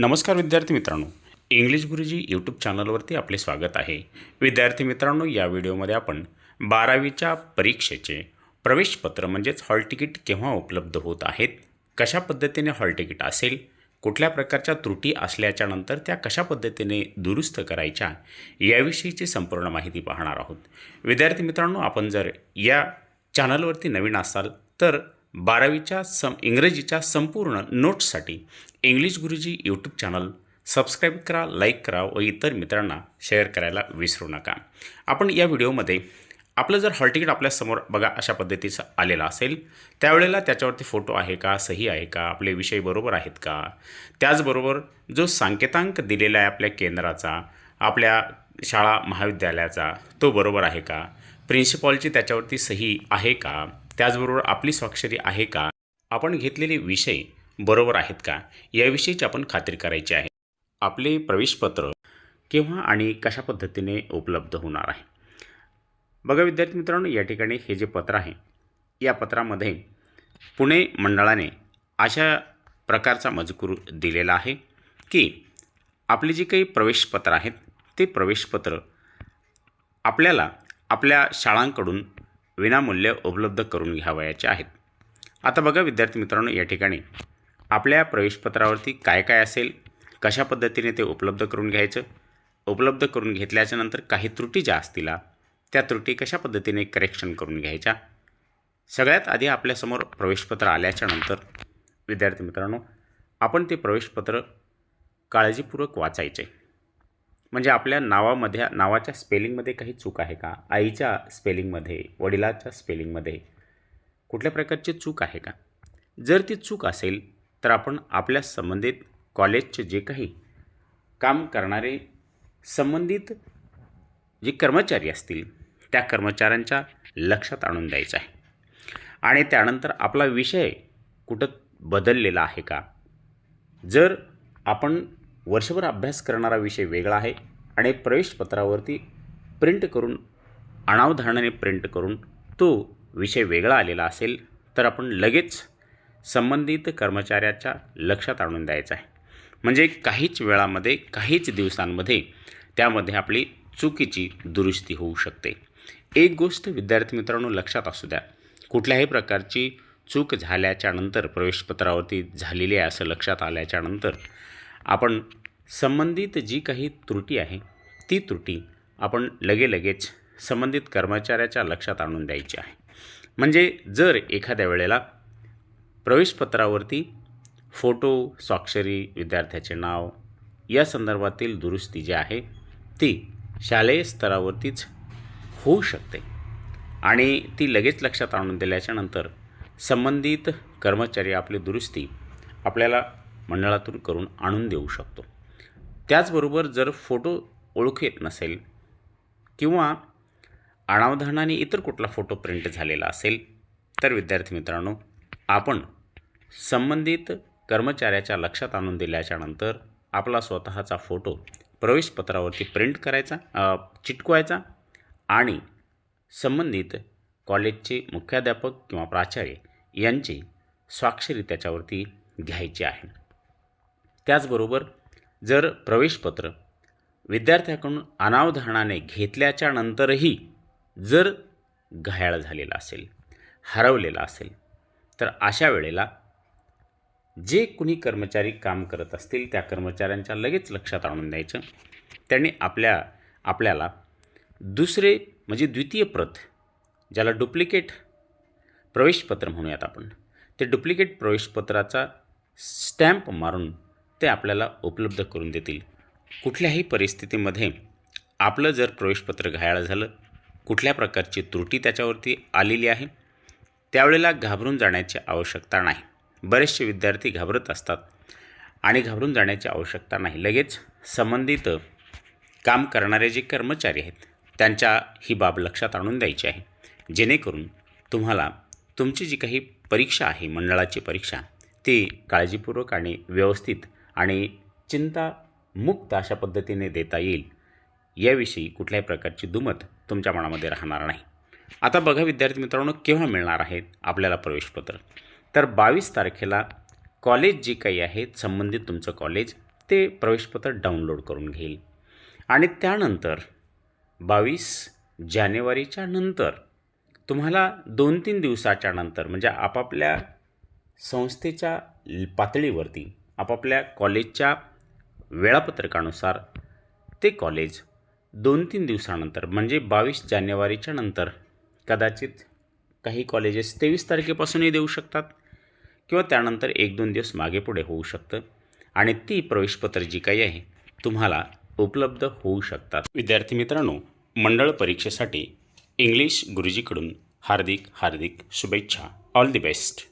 नमस्कार विद्यार्थी मित्रांनो. इंग्लिश गुरुजी यूट्यूब चॅनलवरती आपले स्वागत आहे. विद्यार्थी मित्रांनो या व्हिडिओमध्ये आपण बारावीच्या परीक्षेचे प्रवेशपत्र म्हणजेच हॉल तिकीट केव्हा उपलब्ध होत आहेत कशा पद्धतीने हॉल तिकीट असेल कुठल्या प्रकारच्या त्रुटी असल्याच्यानंतर त्या कशा पद्धतीने दुरुस्त करायच्या याविषयीची संपूर्ण माहिती पाहणार आहोत. विद्यार्थी मित्रांनो आपण जर या चॅनलवरती नवीन असाल तर बारावीच्या सम इंग्रजीच्या संपूर्ण नोट्ससाठी English Guruji YouTube channel subscribe करा लाईक करा व इतर मित्रांना शेअर करायला विसरू नका. आपण या व्हिडिओमध्ये आपलं जर हॉल तिकीट आपल्यासमोर बघा अशा पद्धतीचं आलेलं असेल त्यावेळेला त्याच्यावरती फोटो आहे का सही आहे का आपले विषय बरोबर आहेत का? त्याचबरोबर जो सांकेतांक दिलेला आहे आपल्या केंद्राचा आपल्या शाळा महाविद्यालयाचा तो बरोबर आहे का? प्रिन्सिपॉलची त्याच्यावरती सही आहे का? त्याचबरोबर आपली स्वाक्षरी आहे का? आपण घेतलेले विषय बरोबर आहेत का? याविषयीची आपण खात्री करायची आहे. आपले प्रवेशपत्र केव्हा आणि कशा पद्धतीने उपलब्ध होणार आहे? बघा विद्यार्थी मित्रांनो या ठिकाणी हे जे पत्र आहे या पत्रामध्ये पुणे मंडळाने अशा प्रकारचा मजकूर दिलेला आहे की आपले जे काही प्रवेशपत्र आहेत ते प्रवेशपत्र आपल्याला आपल्या शाळांकडून विनामूल्य उपलब्ध करून घ्यावयाचे आहेत. आता बघा विद्यार्थी मित्रांनो या ठिकाणी आपल्या प्रवेशपत्रावरती काय काय असेल कशा पद्धतीने ते उपलब्ध करून घ्यायचं उपलब्ध करून घेतल्याच्या नंतर काही त्रुटी ज्या असतील त्या त्रुटी कशा पद्धतीने करेक्शन करून घ्यायच्या? सगळ्यात आधी आपल्यासमोर प्रवेशपत्र आल्याच्यानंतर विद्यार्थी मित्रांनो आपण ते प्रवेशपत्र काळजीपूर्वक वाचायचे. म्हणजे आपल्या नावामध्ये नावाच्या स्पेलिंगमध्ये काही चूक आहे का? आईच्या स्पेलिंगमध्ये वडिलाच्या स्पेलिंगमध्ये कुठल्या प्रकारची चूक आहे का? जर ती चूक असेल तर आपण आपल्या संबंधित कॉलेजचे जे काही काम करणारे संबंधित जे कर्मचारी असतील त्या कर्मचाऱ्यांच्या लक्षात आणून द्यायचं आहे. आणि त्यानंतर आपला विषय कुठं बदललेला आहे का? जर आपण वर्षभर अभ्यास करणारा विषय वेगळा आहे आणि प्रवेशपत्रावरती प्रिंट करून अनावधानाने प्रिंट करून तो विषय वेगळा आलेला असेल तर आपण लगेच संबंधित कर्मचाऱ्याच्या लक्षात आणून द्यायचा आहे. म्हणजे काहीच वेळामध्ये काहीच दिवसांमध्ये त्यामध्ये आपली चुकीची दुरुस्ती होऊ शकते. एक गोष्ट विद्यार्थी मित्रांनो लक्षात असू द्या. कुठल्याही प्रकारची चूक झाल्याच्यानंतर प्रवेशपत्रावरती झालेली आहे असं लक्षात आल्याच्यानंतर आपण संबंधित जी काही त्रुटी आहे ती त्रुटी आपण लगे लगेच संबंधित कर्मचाऱ्याच्या लक्षात आणून द्यायची आहे. म्हणजे जर एखाद्या वेळेला प्रवेशपत्रावरती फोटो स्वाक्षरी विद्यार्थ्याचे नाव या संदर्भातील दुरुस्ती जी आहे ती शालेय स्तरावरतीच होऊ शकते. आणि ती लगेच लक्षात आणून दिल्याच्यानंतर संबंधित कर्मचारी आपली दुरुस्ती आपल्याला मंडळातून करून आणून देऊ शकतो. त्याचबरोबर जर फोटो ओळखू येत नसेल किंवा अनावधानाने इतर कुठला फोटो प्रिंट झालेला असेल तर विद्यार्थी मित्रांनो आपण संबंधित कर्मचाऱ्याच्या लक्षात आणून दिल्याच्यानंतर आपला स्वतःचा फोटो प्रवेशपत्रावरती प्रिंट करायचा चिटकवायचा आणि संबंधित कॉलेजचे मुख्याध्यापक किंवा प्राचार्य यांची स्वाक्षरी त्याच्यावरती घ्यायची आहे. त्याचबरोबर जर प्रवेशपत्र विद्यार्थ्याकडून अनावधानाने घेतल्याच्या नंतरही जर घायाळ झालेला असेल हरवलेला असेल तर अशा वेळेला जे कुणी कर्मचारी काम करत असतील त्या कर्मचाऱ्यांच्या लगेच लक्षात आणून द्यायचं. त्यांनी आपल्या आपल्याला दुसरे म्हणजे द्वितीय प्रत ज्याला डुप्लिकेट प्रवेशपत्र म्हणूयात आपण ते डुप्लिकेट प्रवेशपत्राचा स्टॅम्प मारून ते आपल्याला उपलब्ध करून देतील. कुठल्याही परिस्थितीमध्ये आपलं जर प्रवेशपत्र घायाळ झालं कुठल्या प्रकारची त्रुटी त्याच्यावरती आलेली आहे त्यावेळेला घाबरून जाण्याची आवश्यकता नाही. बरेचसे विद्यार्थी घाबरत असतात आणि घाबरून जाण्याची आवश्यकता नाही. लगेच संबंधित काम करणारे जे कर्मचारी आहेत त्यांच्या ही बाब लक्षात आणून द्यायची आहे. जेणेकरून तुम्हाला तुमची जी काही परीक्षा आहे मंडळाची परीक्षा ती काळजीपूर्वक आणि व्यवस्थित आणि चिंता मुक्त अशा पद्धतीने देता येईल याविषयी कुठल्याही प्रकारची दुमत तुमच्या मनामध्ये राहणार नाही. आता बघा विद्यार्थी मित्रांनो केव्हा मिळणार आहेत आपल्याला प्रवेशपत्र? तर बावीस तारखेला कॉलेज जे काही आहेत संबंधित तुमचं कॉलेज ते प्रवेशपत्र डाउनलोड करून घेईल. आणि त्यानंतर बावीस जानेवारीच्या नंतर तुम्हाला दोन तीन दिवसाच्या नंतर म्हणजे आपापल्या संस्थेच्या पातळीवरती आपापल्या कॉलेजच्या वेळापत्रकानुसार ते कॉलेज दोन तीन दिवसानंतर म्हणजे बावीस जानेवारीच्या नंतर कदाचित काही कॉलेजेस तेवीस तारखेपासूनही देऊ शकतात किंवा त्यानंतर एक दोन दिवस मागे पुढे होऊ शकतं आणि ती प्रवेशपत्र जी काही आहे तुम्हाला उपलब्ध होऊ शकतात. विद्यार्थी मित्रांनो मंडळ परीक्षेसाठी इंग्लिश गुरुजीकडून हार्दिक हार्दिक शुभेच्छा. All the best